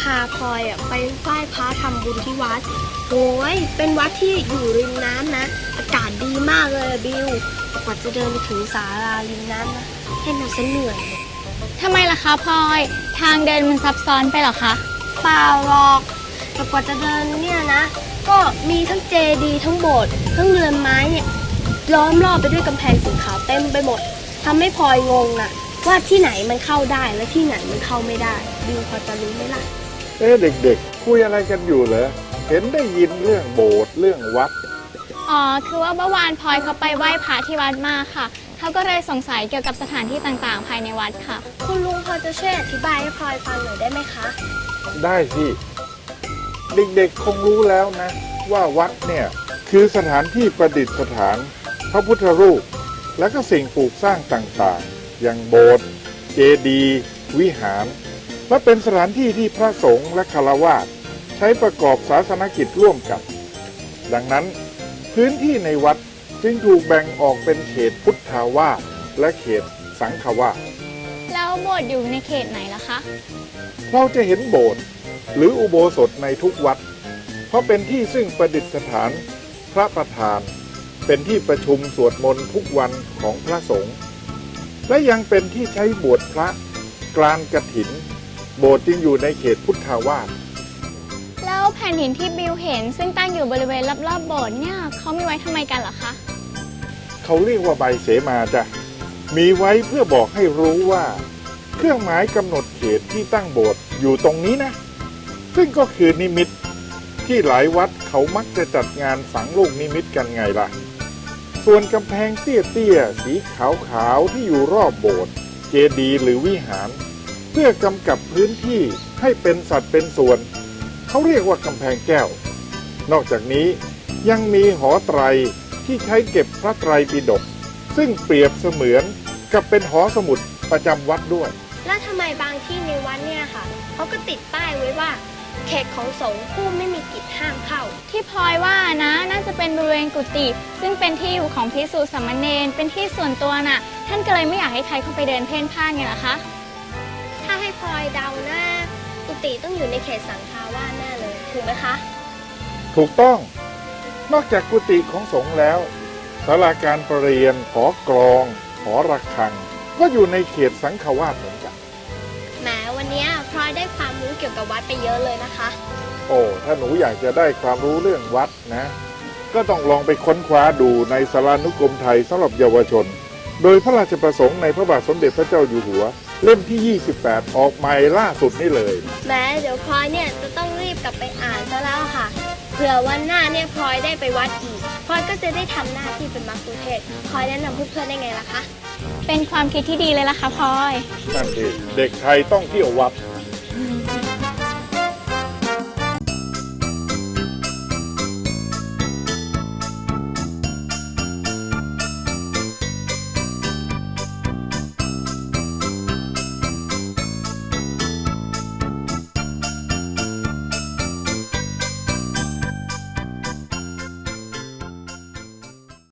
พาพลอยอะไปไหว้พระทำบุญที่วัดโอ้ยเป็นวัดที่อยู่ริมน้ำนะ อากาศดีมากเลยอะบิวกว่าจะเดินไปถึงศาลาริมน้ำนะให้มันซะเหนื่อยเลยทำไมล่ะคะพลอย ทางเดินมันซับซ้อนไปเหรอคะเปล่าหรอกแต่กว่าจะเดินเนี่ยนะ ก็มีทั้งเจดีย์ทั้งโบสถ์ทั้งเรือนไม้เนี่ยล้อมรอบไปด้วยกำแพงสีขาวเต็มไปหมดทำให้พลอยงงอะว่าที่ไหนมันเข้าได้และที่ไหนมันเข้าไม่ได้บิวพอจะรู้ไหมล่ะ เอ๊ะเด็กๆ คุยอะไรกันอยู่เหรอ เห็นได้ยินเรื่องโบสถ์เรื่องวัด อ๋อ คือว่าเมื่อวานพลอยเขาไปไหว้พระที่วัดมาค่ะ เขาก็เลยสงสัยเกี่ยวกับสถานที่ต่างๆ ภายในวัดค่ะ คุณลุงพอจะช่วยอธิบายให้พลอยฟังหน่อยได้ไหมคะ ได้สิ เด็กๆ คงรู้แล้วนะ ว่าวัดเนี่ย คือสถานที่ประดิษฐาน พระพุทธรูป และก็สิ่งปลูกสร้างต่างๆ อย่างโบสถ์เจดีย์วิหาร และเป็นสถานที่ที่พระสงฆ์และคารวาสใช้ประกอบศาสนกิจร่วมกัน ดังนั้น พื้นที่ในวัดจึงถูกแบ่งออกเป็นเขตพุทธาวาสและเขตสังฆวาสแล้วโบสถ์อยู่ในเขตไหนล่ะคะ เราจะเห็นโบสถ์หรืออุโบสถในทุกวัด เพราะเป็นที่ซึ่งประดิษฐานพระประธาน เป็นที่ประชุมสวดมนต์ทุกวันของพระสงฆ์และยังเป็นที่ใช้บวชพระกลานกฐิน โบสถ์จึงอยู่ในเขตพุทธาวาสแล้วแผ่นหินที่บิวเห็น ซึ่งตั้งอยู่บริเวณรอบๆโบสถ์เนี่ยเขามีไว้ทำไมกันเหรอคะเขาเรียกว่าใบเสมาจ้ะมีไว้เพื่อบอกให้รู้ว่า เครื่องหมายกำหนดเขตที่ตั้งโบสถ์อยู่ตรงนี้นะ ซึ่งก็คือนิมิตที่หลายวัดเขามักจะจัดงานฝังลูกนิมิตกันไงล่ะ ส่วนกำแพงเตี้ยๆสีขาวๆที่อยู่รอบโบสถ์เจดีย์หรือวิหาร เพื่อกำกับพื้นที่ให้เป็นสัดเป็นส่วน เขาเรียกว่ากำแพงแก้ว นอกจากนี้ยังมีหอไตรที่ใช้เก็บพระไตรปิฎกซึ่งเปรียบเสมือนกับเป็นหอสมุดประจำวัดด้วย แล้วทำไมบางที่ในวัดเนี่ยค่ะเขาก็ติดป้ายไว้ว่าเขตของสงฆ์ผู้ไม่มีกิจห้ามเข้า ที่พลอยว่านะน่าจะเป็นบริเวณกุฏิซึ่งเป็นที่อยู่ของพิสูจน์สามเณรเป็นที่ส่วนตัวน่ะ ท่านก็เลยไม่อยากให้ใครเข้าไปเดินเพ่นพ่านไงล่ะคะ พลอยเดานะกุฏิต้องอยู่ในเขตสังฆาวาสแน่เลย ถูกไหมคะ ถูกต้อง นอกจากกุฏิของสงฆ์แล้วศาลาการประเรียนหอกรองหอระฆัง ก็อยู่ในเขตสังฆวาสเหมือนกัน แหมวันเนี้ยพลอยได้ความรู้เกี่ยวกับวัดไปเยอะเลยนะคะ โอ้ ถ้าหนูอยากจะได้ความรู้เรื่องวัดนะ ก็ต้องลองไปค้นคว้าดูในสารานุกรมไทยสำหรับเยาวชน โดยพระราชประสงค์ในพระบาทสมเด็จพระเจ้าอยู่หัว เล่มที่ 28 ออกใหม่ล่าสุดนี่เลยแหมเดี๋ยวพลอยเนี่ยจะต้องรีบกลับไปอ่านซะแล้วค่ะ เผื่อวันหน้าเนี่ยพลอยได้ไปวัดอีกพลอยก็จะได้ทำหน้าที่เป็นมักคุเทศก์พลอยแนะนำเพื่อนๆได้ไงล่ะคะ เป็นความคิดที่ดีเลยล่ะค่ะพลอย นั่นเองเด็กไทยต้องเที่ยววัดอ